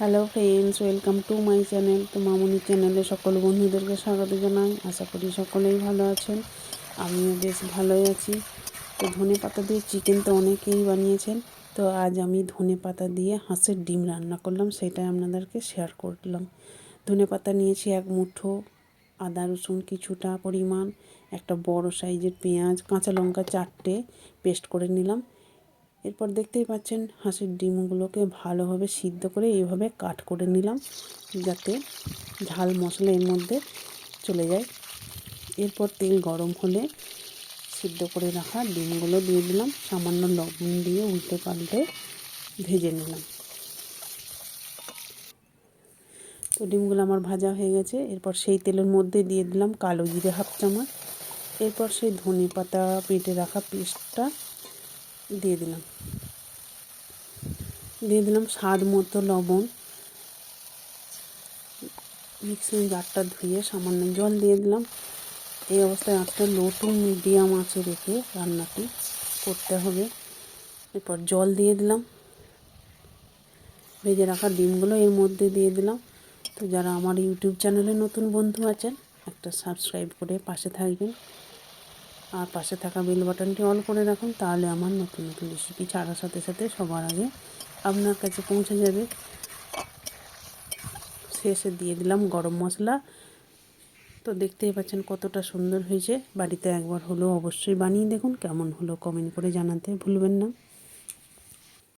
Hello friends welcome to my channel তো মামুনি চ্যানেলে সকল বন্ধুদেরকে স্বাগত জানাই। আশা করি সকলেই ভালো আছেন। আমিও বেশ ভালোই আছি। তো ধনে পাতা দিয়ে চিকেন তো অনেকেই বানিয়েছেন। তো আজ আমি ধনে পাতা দিয়ে হাঁসের ডিম রান্না করলাম, সেটাই আপনাদেরকে শেয়ার করলাম। ধনে পাতা নিয়েছি এক মুঠো, আদা রসুন কিছুটা পরিমাণ, একটা বড় সাইজের পেঁয়াজ, কাঁচা লঙ্কা চারটে পেস্ট করে নিলাম। এরপর দেখতেই পাচ্ছেন হাঁসের ডিমগুলোকে ভালোভাবে সিদ্ধ করে এইভাবে কাট করে নিলাম, যাতে ঝাল মশলা এর মধ্যে চলে যায়। এরপর তেল গরম হলে সিদ্ধ করে রাখা ডিমগুলো দিয়ে দিলাম, সামান্য লবণ দিয়ে উল্টে পাল্টে ভেজে নিলাম। তো ডিমগুলো আমার ভাজা হয়ে গেছে, এরপর সেই তেলের মধ্যে দিয়ে দিলাম কালো জিরে হাফ চামচ। এরপর সেই ধনে পাতা পেটে রাখা পেস্টটা দিয়ে দিলাম। দিয়ে দিলাম স্বাদ মতো লবণ। মিক্সিং জারটা ধুয়ে সামান্য জল দিয়ে দিলাম। এই অবস্থায় আঁচটা লো মিডিয়াম আঁচে রেখে রান্নাটি করতে হবে। এরপর জল দিয়ে দিলাম। ভেজে রাখা ডিমগুলো এর মধ্যে দিয়ে দিলাম। তো যারা আমার ইউটিউব চ্যানেলে নতুন বন্ধু আছেন, একটা সাবস্ক্রাইব করে পাশে থাকবেন। আর পাশে থাকা বেল বাটনটি অন করে রাখুন, তাহলে আমার নতুন নতুন রেসিপি ছাড়ার সাথে সাথে সবার আগে আপনার কাছে পৌঁছে যাবে। শেষে দিয়ে দিলাম গরম মশলা। তো দেখতেই পাচ্ছেন কতটা সুন্দর হয়েছে। বাড়িতে একবার হলো অবশ্যই বানিয়ে দেখুন, কেমন হলো কমেন্ট করে জানাতে ভুলবেন না।